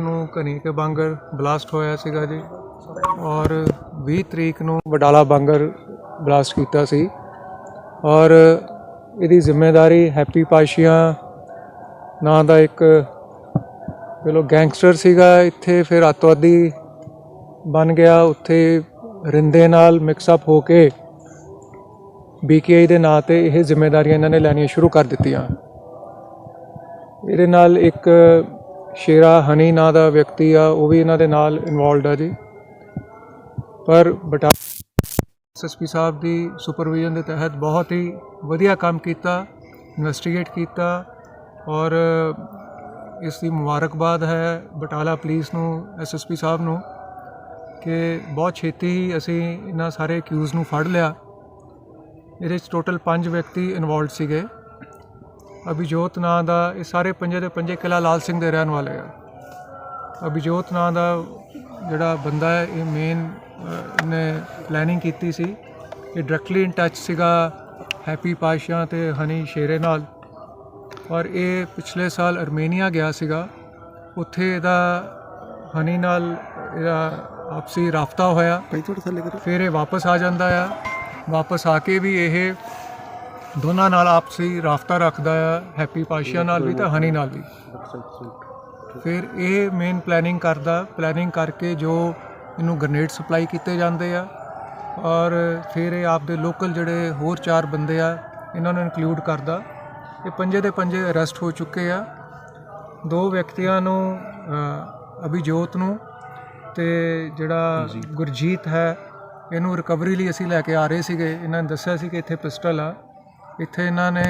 ਨੂੰ ਘਨੀ ਬਾਂਗਰ ਬਲਾਸਟ ਹੋਇਆ ਸੀਗਾ ਜੀ। ਔਰ 20 ਤਰੀਕ ਨੂੰ ਵਡਾਲਾ ਬਾਂਗਰ ਬਲਾਸਟ ਕੀਤਾ ਸੀ। ਔਰ ਇਹਦੀ ਜ਼ਿੰਮੇਵਾਰੀ ਹੈਪੀ ਪਾਸ਼ੀਆ ਨਾਂ ਦਾ ਇੱਕ ਚਲੋ ਗੈਂਗਸਟਰ ਸੀਗਾ। ਇੱਥੇ ਫਿਰ ਅੱਤਵਾਦੀ ਬਣ ਗਿਆ। ਉੱਥੇ ਰਿੰਦੇ ਨਾਲ ਮਿਕਸ ਅਪ ਹੋ ਕੇ ਬੀਕੇਆਈ ਦੇ ਨਾਂ ਤੇ ਇਹ ਜ਼ਿੰਮੇਵਾਰੀਆਂ ਇਹਨਾਂ ਨੇ ਲੈਣੀਆਂ ਸ਼ੁਰੂ ਕਰ ਦਿੱਤੀਆਂ। ਇਹਦੇ ਨਾਲ ਇੱਕ ਸ਼ੇਰਾ ਹਨੀ ਨਾਂ ਦਾ ਵਿਅਕਤੀ ਆ, ਉਹ ਵੀ ਇਹਨਾਂ ਦੇ ਨਾਲ ਇਨਵੋਲਡ ਆ ਜੀ। ਪਰ ਬਟਾ ਐਸਐਸਪੀ ਸਾਹਿਬ ਦੀ ਸੁਪਰਵਿਜ਼ਨ ਦੇ ਤਹਿਤ ਬਹੁਤ ਹੀ ਵਧੀਆ ਕੰਮ ਕੀਤਾ ਇਨਵੈਸਟੀਗੇਟ ਕੀਤਾ ਔਰ ਇਸ ਦੀ ਮੁਬਾਰਕਬਾਦ ਹੈ ਬਟਾਲਾ ਪੁਲਿਸ ਨੂੰ ਐਸਐਸਪੀ ਸਾਹਿਬ ਨੂੰ ਕਿ ਬਹੁਤ ਛੇਤੀ ਹੀ ਅਸੀਂ ਇਹਨਾਂ ਸਾਰੇ ਅਕਿਊਜ਼ ਨੂੰ ਫੜ ਲਿਆ। ਇਹਦੇ ਵਿੱਚ ਟੋਟਲ 5 ਵਿਅਕਤੀ ਇਨਵੋਲਡ ਸੀਗੇ। ਅਭਿਜੋਤ ਨਾਂ ਦਾ ਇਹ ਸਾਰੇ ਪੰਜੇ ਦੇ ਪੰਜੇ ਕਿਲਾ ਲਾਲ ਸਿੰਘ ਦੇ ਰਹਿਣ ਵਾਲੇ ਆ। ਅਭਿਜੋਤ ਨਾਂ ਦਾ ਜਿਹੜਾ ਬੰਦਾ ਹੈ ਇਹ ਮੇਨ ਇਹਨੇ ਪਲੈਨਿੰਗ ਕੀਤੀ ਸੀ। ਇਹ ਡਾਇਰੈਕਟਲੀ ਇਨ ਟੱਚ ਸੀਗਾ ਹੈਪੀ ਪਾਸ਼ਾ ਤੇ ਹਨੀ ਸ਼ੇਰੇ ਨਾਲ। ਔਰ ਇਹ ਪਿਛਲੇ ਸਾਲ ਅਰਮੇਨੀਆ ਗਿਆ ਸੀਗਾ। ਉੱਥੇ ਇਹਦਾ ਹਨੀ ਨਾਲ ਇਹਦਾ ਆਪਸੀ ਰਾਫਤਾ ਹੋਇਆ। ਫਿਰ ਇਹ ਵਾਪਸ ਆ ਜਾਂਦਾ ਆ। ਵਾਪਸ ਆ ਕੇ ਵੀ ਇਹ ਦੋਨਾਂ ਨਾਲ ਆਪਸੀ ਰਾਫਤਾ ਰੱਖਦਾ ਆ ਹੈਪੀ ਪਾਸ਼ਾ ਨਾਲ ਵੀ ਤਾਂ ਹਨੀ ਨਾਲ ਵੀ। ਫਿਰ ਇਹ ਮੇਨ ਪਲੈਨਿੰਗ ਕਰਦਾ ਪਲੈਨਿੰਗ ਕਰਕੇ ਜੋ ਇਹਨੂੰ ਗ੍ਰਨੇਡ ਸਪਲਾਈ ਕੀਤੇ ਜਾਂਦੇ ਆ ਔਰ ਫਿਰ ਇਹ ਆਪਦੇ ਲੋਕਲ ਜਿਹੜੇ ਹੋਰ ਚਾਰ ਬੰਦੇ ਆ ਇਹਨਾਂ ਨੂੰ ਇਨਕਲੂਡ ਕਰਦਾ। ਇਹ ਪੰਜੇ ਦੇ ਪੰਜੇ ਅਰੈਸਟ ਹੋ ਚੁੱਕੇ ਆ। ਦੋ ਵਿਅਕਤੀਆਂ ਨੂੰ ਅਭਿਜੋਤ ਨੂੰ ਤੇ ਜਿਹੜਾ ਗੁਰਜੀਤ। ਹੈ ਇਹਨੂੰ ਰਿਕਵਰੀ ਲਈ ਅਸੀਂ ਲੈ ਕੇ ਆ ਰਹੇ ਸੀਗੇ। ਇਹਨਾਂ ਨੇ ਦੱਸਿਆ ਸੀ ਕਿ ਇੱਥੇ ਪਿਸਟਲ ਆ। ਇੱਥੇ ਇਹਨਾਂ ਨੇ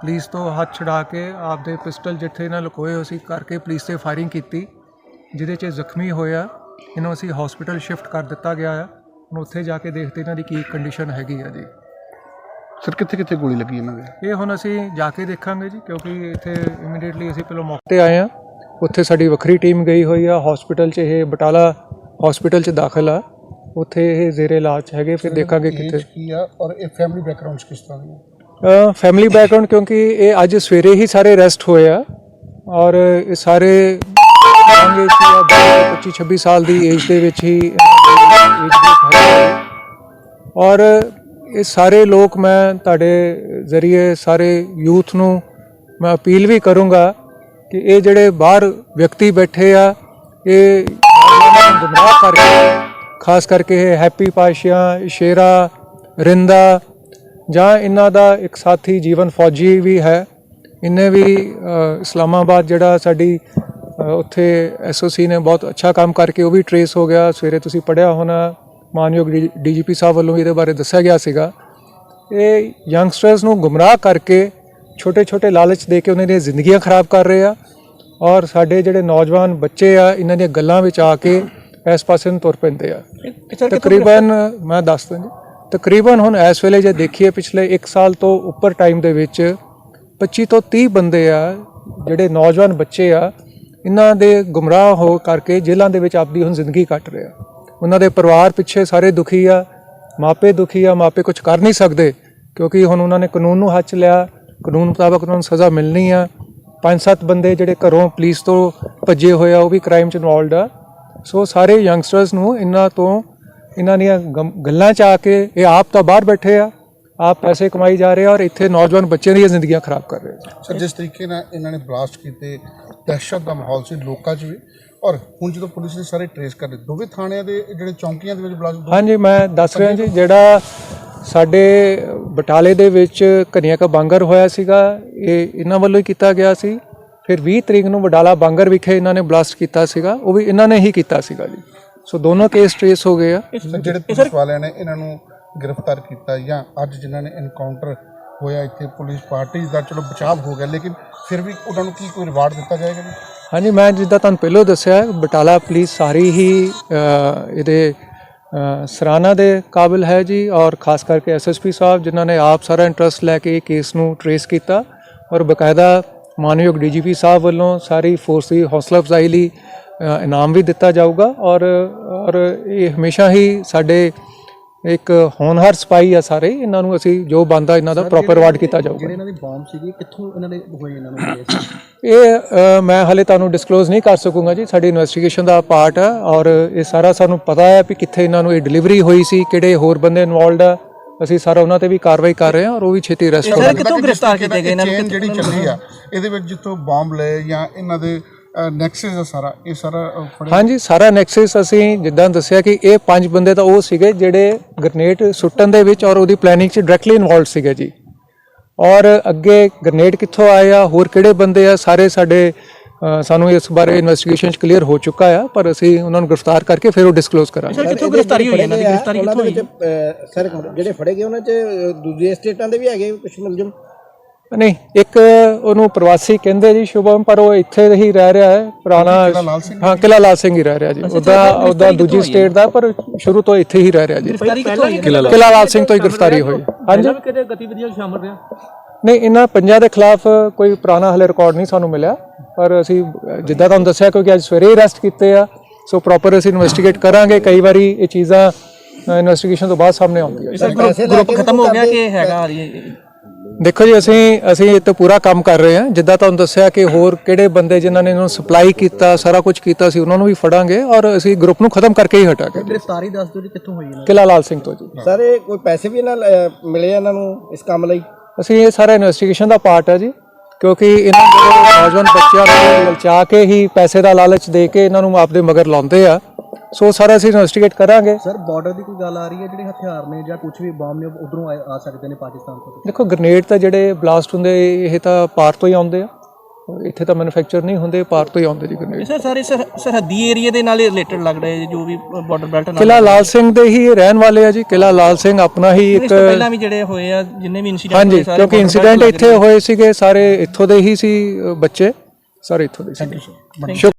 ਪੁਲਿਸ ਤੋਂ ਹੱਥ ਛੁਡਾ ਕੇ ਆਪਦੇ ਪਿਸਟਲ ਜਿੱਥੇ ਇਹਨਾਂ ਲੁਕੋਏ ਹੋਏ ਸੀ ਕਰਕੇ ਪੁਲਿਸ ਤੇ ਫਾਇਰਿੰਗ ਕੀਤੀ ਜਿਹਦੇ 'ਚ ਜ਼ਖਮੀ ਹੋਇਆ ਇਹਨੂੰ ਅਸੀਂ ਹਸਪੀਟਲ ਸ਼ਿਫਟ ਕਰ ਦਿੱਤਾ ਗਿਆ ਆ। ਹੁਣ ਉੱਥੇ ਜਾ ਕੇ ਦੇਖਦੇ ਇਹਨਾਂ ਦੀ ਕੀ ਕੰਡੀਸ਼ਨ ਹੈਗੀ ਆ ਜੀ। ਸਰ ਕਿੱਥੇ ਕਿੱਥੇ ਗੋਲੀ ਲੱਗੀ ਇਹਨਾਂ ਦੇ? ਇਹ ਹੁਣ ਅਸੀਂ ਜਾ ਕੇ ਦੇਖਾਂਗੇ ਜੀ ਕਿਉਂਕਿ ਇੱਥੇ ਇਮੀਡੀਏਟਲੀ ਅਸੀਂ ਪਹਿਲਾਂ ਮੌਕੇ ਤੇ ਆਏ ਆ। ਉੱਥੇ ਸਾਡੀ ਵੱਖਰੀ ਟੀਮ ਗਈ ਹੋਈ ਆ। ਹਸਪੀਟਲ 'ਚ ਇਹ ਬਟਾਲਾ ਹਸਪੀਟਲ 'ਚ ਦਾਖਲ ਆ। ਉੱਥੇ ਇਹ ਜ਼ੇਰੇ ਇਲਾਜ ਹੈਗੇ ਫਿਰ ਦੇਖਾਂਗੇ ਕਿੱਥੇ। ਕੀ ਆ ਔਰ ਇਹ ਫੈਮਿਲੀ ਬੈਕਗ੍ਰਾਉਂਡ ਕਿਸ ਤਰ੍ਹਾਂ ਦੀ ਆ? ਫੈਮਿਲੀ ਬੈਕਗ੍ਰਾਉਂਡ ਕਿਉਂਕਿ ਇਹ ਅੱਜ ਸਵੇਰੇ ਹੀ ਸਾਰੇ ਅਰੈਸਟ ਹੋਏ ਆ ਔਰ ਇਹ ਸਾਰੇ ਕਹਾਂਗੇ ਕਿ 25 26 ਸਾਲ ਦੀ ਏਜ ਦੇ ਵਿੱਚ ਹੀ ਏਜ ਗਰੁੱਪ ਹੈ ਔਰ ਇਹ ਸਾਰੇ ਲੋਕ ਮੈਂ ਤੁਹਾਡੇ ਜ਼ਰੀਏ ਸਾਰੇ ਯੂਥ ਨੂੰ ਮੈਂ ਅਪੀਲ ਵੀ ਕਰੂੰਗਾ ਕਿ ਇਹ ਜਿਹੜੇ ਬਾਹਰ ਵਿਅਕਤੀ ਬੈਠੇ ਆ ਇਹ ਗੁੰਮਰਾਹ ਕਰਕੇ ਖਾਸ ਕਰਕੇ ਇਹ ਹੈਪੀ ਪਾਸ਼ਾ ਸ਼ੇਰਾ ਰਿੰਦਾ ਜਾਂ ਇਹਨਾਂ ਦਾ ਇੱਕ ਸਾਥੀ ਜੀਵਨ ਫੌਜੀ ਵੀ ਹੈ। ਇਹਨੇ ਵੀ ਇਸਲਾਮਾਬਾਦ ਜਿਹੜਾ ਸਾਡੀ ਅ, ਉੱਥੇ ਐਸਓਸੀ ਨੇ ਬਹੁਤ ਅੱਛਾ ਕੰਮ ਕਰਕੇ ਉਹ ਵੀ ਟਰੇਸ ਹੋ ਗਿਆ। ਸਵੇਰੇ ਤੁਸੀਂ ਪੜਿਆ ਹੋਣਾ ਮਾਨਯੋਗ ਡੀਜੀਪੀ ਸਾਹਿਬ ਵੱਲੋਂ ਵੀ ਇਹਦੇ ਬਾਰੇ ਦੱਸਿਆ ਗਿਆ ਸੀਗਾ। ਇਹ ਯੰਗਸਟਰਸ ਨੂੰ ਗੁੰਮਰਾਹ ਕਰਕੇ ਛੋਟੇ ਛੋਟੇ ਲਾਲਚ ਦੇ ਕੇ ਉਹਨਾਂ ਦੀਆਂ ਜ਼ਿੰਦਗੀਆਂ ਖਰਾਬ ਕਰ ਰਹੇ ਆ। ਔਰ ਸਾਡੇ ਜਿਹੜੇ ਨੌਜਵਾਨ ਬੱਚੇ ਆ ਇਹਨਾਂ ਦੀਆਂ ਗੱਲਾਂ ਵਿੱਚ ਆ ਕੇ ਇਸ ਪਾਸੇ ਨੂੰ ਤੁਰ ਪੈਂਦੇ ਆ। ਤਕਰੀਬਨ ਮੈਂ ਦੱਸ ਜੀ ਤਕਰੀਬਨ ਹੁਣ ਇਸ ਵੇਲੇ ਜੇ ਦੇਖੀਏ ਪਿਛਲੇ 1 ਸਾਲ ਤੋਂ ਉੱਪਰ ਟਾਈਮ ਦੇ ਵਿੱਚ 25 ਤੋਂ 30 ਬੰਦੇ ਆ ਜਿਹੜੇ ਨੌਜਵਾਨ ਬੱਚੇ ਆ ਇਹਨਾਂ ਦੇ ਗੁੰਮਰਾਹ ਹੋ ਕਰਕੇ ਜੇਲ੍ਹਾਂ ਦੇ ਵਿੱਚ ਆਪਦੀ ਹੁਣ ਜ਼ਿੰਦਗੀ ਕੱਟ ਰਹੇ ਆ। ਉਹਨਾਂ ਦੇ ਪਰਿਵਾਰ ਪਿੱਛੇ ਸਾਰੇ ਦੁਖੀ ਆ ਮਾਪੇ ਦੁਖੀ ਆ ਮਾਪੇ ਕੁਝ ਕਰ ਨਹੀਂ ਸਕਦੇ ਕਿਉਂਕਿ ਹੁਣ ਉਹਨਾਂ ਨੇ ਕਾਨੂੰਨ ਨੂੰ ਹੱਥ ਲਿਆ ਕਾਨੂੰਨ ਮੁਤਾਬਕ ਉਹਨਾਂ ਨੂੰ ਸਜ਼ਾ ਮਿਲਣੀ ਆ। ਪੰਜ ਸੱਤ ਬੰਦੇ ਜਿਹੜੇ ਘਰੋਂ ਪੁਲਿਸ ਤੋਂ ਭੱਜੇ ਹੋਏ ਆ ਉਹ ਵੀ ਕ੍ਰਾਈਮ 'ਚ ਇਨਵੋਲਡ ਆ। ਸੋ ਸਾਰੇ ਯੰਗਸਟਰਸ ਨੂੰ ਇਹਨਾਂ ਤੋਂ ਇਹਨਾਂ ਦੀਆਂ ਗਮ- ਗੱਲਾਂ 'ਚ ਆ ਕੇ ਇਹ ਆਪ ਤਾਂ ਬਾਹਰ ਬੈਠੇ ਆ ਆਪ ਪੈਸੇ ਕਮਾਈ ਜਾ ਰਹੇ ਆ ਔਰ ਇੱਥੇ ਨੌਜਵਾਨ ਬੱਚਿਆਂ ਦੀਆਂ ਜ਼ਿੰਦਗੀਆਂ ਖਰਾਬ ਕਰ ਰਹੇ ਆ। ਸਰ ਜਿਸ ਤਰੀਕੇ ਨਾਲ ਇਹਨਾਂ ਨੇ ਬਲਾਸਟ ਕੀਤੇ ਦਹਿਸ਼ਤ ਦਾ ਮਾਹੌਲ ਸੀ ਲੋਕਾਂ 'ਚ ਵੀ ਔਰ ਹੁਣ ਜਦੋਂ ਪੁਲਿਸ ਨੇ ਸਾਰੇ ਟਰੇਸ ਕਰ ਲਏ ਦੋਵੇਂ ਥਾਣਿਆਂ ਦੇ ਜਿਹੜੇ ਚੌਂਕੀਆਂ ਦੇ ਵਿੱਚ ਬਲਾਸਟ ਹਾਂਜੀ ਮੈਂ ਦੱਸ ਰਿਹਾ ਜੀ ਜਿਹੜਾ ਸਾਡੇ ਬਟਾਲੇ ਦੇ ਵਿੱਚ ਕਨਿਆ ਕਾ ਬਾਂਗਰ ਹੋਇਆ ਸੀਗਾ ਇਹ ਇਹਨਾਂ ਵੱਲੋਂ ਹੀ ਕੀਤਾ ਗਿਆ ਸੀ। ਫਿਰ 20 ਤਰੀਕ ਨੂੰ ਵਡਾਲਾ ਬਾਂਗਰ ਵਿਖੇ ਇਹਨਾਂ ਨੇ ਬਲਾਸਟ ਕੀਤਾ ਸੀਗਾ ਉਹ ਵੀ ਇਹਨਾਂ ਨੇ ਹੀ ਕੀਤਾ ਸੀਗਾ ਜੀ। ਸੋ ਦੋਨੋਂ ਕੇਸ ਟ੍ਰੇਸ ਹੋ ਗਏ ਆ। ਜਿਹੜੇ ਪੁਲਿਸ ਵਾਲਿਆਂ ਨੇ ਇਹਨਾਂ ਨੂੰ ਗ੍ਰਿਫਤਾਰ ਕੀਤਾ ਜਾਂ ਅੱਜ ਜਿਨ੍ਹਾਂ ਨੇ ਐਨਕਾਊਂਟਰ ਹੋਇਆ ਇੱਥੇ ਪੁਲਿਸ ਪਾਰਟੀ ਦਾ ਚਲੋ ਬਚਾਅ ਹੋ ਗਿਆ ਲੇਕਿਨ ਫਿਰ ਵੀ ਉਹਨਾਂ ਨੂੰ ਕੀ ਕੋਈ ਰਿਵਾਰਡ ਦਿੱਤਾ ਜਾਏਗਾ ਜੀ? ਹਾਂਜੀ ਮੈਂ ਜਿੱਦਾਂ ਤੁਹਾਨੂੰ ਪਹਿਲਾਂ ਦੱਸਿਆ ਬਟਾਲਾ ਪੁਲਿਸ ਸਾਰੀ ਹੀ ਇਹਦੇ ਅ, ਸਰਾਹਨਾ ਦੇ ਕਾਬਿਲ ਹੈ ਜੀ ਔਰ ਖਾਸ ਕਰਕੇ ਐਸਐਸਪੀ ਸਾਹਿਬ ਜਿਨ੍ਹਾਂ ਨੇ ਆਪ ਸਾਰਾ ਇੰਟਰਸਟ ਲੈ ਕੇ ਇਹ ਕੇਸ ਨੂੰ ਟਰੇਸ ਕੀਤਾ ਔਰ ਬਕਾਇਦਾ ਮਾਨਯੋਗ ਡੀਜੀਪੀ ਸਾਹਿਬ ਵੱਲੋਂ ਸਾਰੀ ਫੋਰਸ ਦੀ ਹੌਸਲਾ ਅਫਜ਼ਾਈ ਲਈ ਇਨਾਮ ਵੀ ਦਿੱਤਾ ਜਾਊਗਾ ਔਰ ਔਰ ਇਹ ਹਮੇਸ਼ਾ ਹੀ ਸਾਡੇ ਇੱਕ ਹੋਣਹਾਰ ਸਪਾਈ ਆ ਸਾਰੇ ਇਹਨਾਂ ਨੂੰ ਅਸੀਂ ਜੋ ਬੰਦਾ ਇਹਨਾਂ ਦਾ ਪ੍ਰੋਪਰ ਵਾਰਡ ਕੀਤਾ ਜਾਊਗਾ। ਜਿਹੜੇ ਇਹਨਾਂ ਦੇ ਬੰਬ ਸੀਗੇ ਕਿੱਥੋਂ ਇਹਨਾਂ ਦੇ ਹੋਏ ਇਹਨਾਂ ਨੂੰ ਇਹ ਮੈਂ ਹਲੇ ਤੁਹਾਨੂੰ ਡਿਸਕਲੋਜ਼ ਨਹੀਂ ਕਰ ਸਕੂੰਗਾ ਜੀ ਸਾਡੀ ਇਨਵੈਸਟੀਗੇਸ਼ਨ ਦਾ ਪਾਰਟ ਹੈ ਔਰ ਇਹ ਸਾਰਾ ਸਾਨੂੰ ਪਤਾ ਹੈ ਵੀ ਕਿੱਥੇ ਇਹਨਾਂ ਨੂੰ ਇਹ ਡਿਲੀਵਰੀ ਹੋਈ ਸੀ ਕਿਹੜੇ ਹੋਰ ਬੰਦੇ ਇਨਵੋਲਡ ਆ। ਅਸੀਂ ਸਾਰਾ ਉਹਨਾਂ ਤੇ ਵੀ ਕਾਰਵਾਈ ਕਰ ਰਹੇ ਹਾਂ ਔਰ ਉਹ ਵੀ ਛੇਤੀ ਅਰੈਸਟ ਹੋ ਕਿੱਥੋਂ ਗ੍ਰਿਫਤਾਰ ਕੀਤੇ ਗਏ ਇਹਨਾਂ ਨੂੰ? ਜਿਹੜੀ ਚੱਲੀ ਆ ਇਹਦੇ ਵਿੱਚ ਜਿੱਥੋਂ ਬੰਬ ਲਏ ਜਾਂ ਇਹਨਾਂ ਦੇ ਨੈਕਸਸ ਆ ਸਾਰਾ ਇਹ ਸਾਰਾ ਹਾਂਜੀ ਸਾਰਾ ਨੈਕਸਸ ਅਸੀਂ ਜਿੱਦਾਂ ਦੱਸਿਆ ਕਿ ਇਹ ਪੰਜ ਬੰਦੇ ਤਾਂ ਉਹ ਸੀਗੇ ਜਿਹੜੇ ਗ੍ਰਨੇਡ ਸੁੱਟਣ ਦੇ ਵਿੱਚ ਔਰ ਉਹਦੀ ਪਲੈਨਿੰਗ 'ਚ ਡਾਇਰੈਕਟਲੀ ਇਨਵੋਲਡ ਸੀਗੇ ਜੀ। ਔਰ ਅੱਗੇ ਗ੍ਰਨੇਡ ਕਿੱਥੋਂ ਆਏ ਆ ਹੋਰ ਕਿਹੜੇ ਬੰਦੇ ਆ ਸਾਰੇ ਸਾਡੇ ਸਾਨੂੰ ਇਸ ਬਾਰੇ ਇਨਵੈਸਟੀਗੇਸ਼ਨ 'ਚ ਕਲੀਅਰ ਹੋ ਚੁੱਕਾ ਆ ਪਰ ਅਸੀਂ ਉਹਨਾਂ ਨੂੰ ਗ੍ਰਿਫਤਾਰ ਕਰਕੇ ਫਿਰ ਉਹ ਡਿਸਕਲੋਜ਼ ਕਰਾਂਗੇ। ਸਰ ਕਿੱਥੋਂ ਗ੍ਰਿਫਤਾਰੀ ਹੋਈ ਇਹਨਾਂ ਦੀ ਗ੍ਰਿਫਤਾਰੀ ਕਿੱਥੋਂ ਹੋਈ ਸਰ ਜਿਹੜੇ ਫੜੇ ਗਏ ਉਹਨਾਂ 'ਚ ਦੂਜੇ ਸਟੇਟਾਂ ਦੇ ਵੀ ਹੈਗੇ ਕੁਝ ਮੁਲਜ਼ਮ? ਨਹੀਂ ਇੱਕ ਉਹਨੂੰ ਪ੍ਰਵਾਸੀ ਕਹਿੰਦੇ ਜੀ ਸ਼ੁਭਮ ਪਰ ਉਹ ਇੱਥੇ ਹੀ ਰਹਿ ਰਿਹਾ ਹੈ ਪੁਰਾਣਾ ਹਾਂ ਕਿਲਾ ਲਾਲ ਸਿੰਘ ਹੀ ਰਹਿ ਰਿਹਾ ਜੀ। ਉਹਦਾ ਉਹਦਾ ਦੂਜੀ ਸਟੇਟ ਦਾ ਪਰ ਸ਼ੁਰੂ ਤੋਂ ਇੱਥੇ ਹੀ ਰਹਿ ਰਿਹਾ ਜੀ। ਕਿਲਾ ਲਾਲ ਸਿੰਘ ਤੋਂ ਹੀ ਗ੍ਰਿਫਤਾਰੀ ਹੋਈ। ਹਾਂਜੀ। ਕਿਹੜੇ ਗਤੀਵਿਧੀਆਂ ਸ਼ਾਮਲ ਰਿਹਾ? ਨਹੀਂ ਇਹਨਾਂ ਪੰਜਾਂ ਦੇ ਖਿਲਾਫ ਕੋਈ ਪੁਰਾਣਾ ਹਲੇ ਰਿਕਾਰਡ ਨਹੀਂ ਸਾਨੂੰ ਮਿਲਿਆ। ਪਰ ਅਸੀਂ ਜਿੱਦਾਂ ਤੁਹਾਨੂੰ ਦੱਸਿਆ ਕਿਉਂਕਿ ਅੱਜ ਸਵੇਰੇ ਹੀ ਅਰੈਸਟ ਕੀਤੇ ਆ ਸੋ ਪ੍ਰੋਪਰ ਅਸੀਂ ਇਨਵੈਸਟੀਗੇਟ ਕਰਾਂਗੇ। ਕਈ ਵਾਰੀ ਇਹ ਚੀਜ਼ਾਂ ਇਨਵੈਸਟੀਗੇਸ਼ਨ ਤੋਂ ਬਾਅਦ ਸਾਹਮਣੇ ਆਉਂਦੀਆਂ ਗਰੁੱਪ ਖਤਮ ਹੋ ਗਿਆ ਕਿ ਹੈਗਾ? ਦੇਖੋ ਜੀ ਅਸੀਂ ਅਸੀਂ ਇਹ ਤੇ ਪੂਰਾ ਕੰਮ ਕਰ ਰਹੇ ਹਾਂ। ਜਿੱਦਾਂ ਤੁਹਾਨੂੰ ਦੱਸਿਆ ਕਿ ਹੋਰ ਕਿਹੜੇ ਬੰਦੇ ਜਿਨ੍ਹਾਂ ਨੇ ਇਹਨੂੰ ਸਪਲਾਈ ਕੀਤਾ ਸਾਰਾ ਕੁਝ ਕੀਤਾ ਸੀ ਉਹਨਾਂ ਨੂੰ ਵੀ ਫੜਾਂਗੇ ਔਰ ਅਸੀਂ ਗਰੁੱਪ ਨੂੰ ਖਤਮ ਕਰਕੇ ਹੀ ਹਟਾਂਗੇ। ਗ੍ਰਿਫਤਾਰੀ ਦੱਸ ਦਿਓ ਜੀ ਕਿੱਥੋਂ ਹੋਈ ਇਹਨਾਂ ਕਿਲਾ ਲਾਲ ਸਿੰਘ ਤੋਂ ਜੀ। ਸਰ ਇਹ ਕੋਈ ਪੈਸੇ ਵੀ ਇਹਨਾਂ ਮਿਲੇ ਇਹਨਾਂ ਨੂੰ ਇਸ ਕੰਮ ਲਈ? ਅਸੀਂ ਇਹ ਸਾਰਾ ਇਨਵੈਸਟੀਗੇਸ਼ਨ ਦਾ ਪਾਰਟ ਹੈ ਜੀ ਕਿਉਂਕਿ ਇਹਨਾਂ ਜਿਹੜੇ ਨੌਜਵਾਨ ਬੱਚਿਆਂ ਨੂੰ ਲਲਚਾ ਕੇ ਹੀ ਪੈਸੇ ਦਾ ਲਾਲਚ ਦੇ ਕੇ ਇਹਨਾਂ ਨੂੰ ਆਪਦੇ ਮਗਰ ਲਾਉਂਦੇ ਆ। ਸੋ ਸਾਰਾ ਅਸੀਂ ਇਨਵੈਸਟੀਗੇਟ ਕਰਾਂਗੇ। ਸਰ ਬਾਰਡਰ ਦੀ ਕੋਈ ਗੱਲ ਆ ਰਹੀ ਹੈ ਜਿਹੜੇ ਹਥਿਆਰ ਨੇ ਜਾਂ ਕੁਝ ਵੀ ਬੰਬ ਨੇ ਉਧਰੋਂ ਆ ਸਕਦੇ ਨੇ ਪਾਕਿਸਤਾਨ ਤੋਂ? ਦੇਖੋ ਗ੍ਰਨੇਡ ਤਾਂ ਜਿਹੜੇ ਬਲਾਸਟ ਹੁੰਦੇ ਇਹ ਤਾਂ ਪਾਰ ਤੋਂ ਹੀ ਆਉਂਦੇ ਆ। ਇੱਥੇ ਤਾਂ ਮੈਨੂਫੈਕਚਰ ਨਹੀਂ ਹੁੰਦੇ ਪਾਰ ਤੋਂ ਹੀ ਆਉਂਦੇ ਜੀ ਗ੍ਰਨੇਡ ਸਰ ਸਾਰੇ ਸਰ- ਸਰਹੱਦੀ ਏਰੀਆ ਦੇ ਨਾਲ ਰਿਲੇਟਡ ਲੱਗ ਰਿਹਾ ਹੈ ਜੋ ਵੀ ਬਾਰਡਰ ਬੈਲਟ ਨਾਲ। ਕਿਲਾ ਲਾਲ ਸਿੰਘ ਦੇ ਹੀ ਰਹਿਣ ਵਾਲੇ ਆ ਜੀ ਕਿਲਾ ਲਾਲ ਸਿੰਘ ਆਪਣਾ ਹੀ ਇਸ ਇੱਕ ਤੋਂ ਪਹਿਲਾਂ ਵੀ ਜਿਹੜੇ ਹੋਏ ਆ ਜਿੰਨੇ ਵੀ ਇਨਸੀਡੈਂਟ ਹਾਂਜੀ ਹੋਏ ਸਾਰੇ ਕਿਉਂਕਿ ਇਨਸੀਡੈਂਟ ਇੱਥੇ ਹੋਏ ਸੀਗੇ ਸਾਰੇ ਇੱਥੋਂ ਦੇ ਹੀ ਸੀ ਅ, ਬੱਚੇ ਸਾਰੇ ਇੱਥੋਂ ਦੇ ਸੀ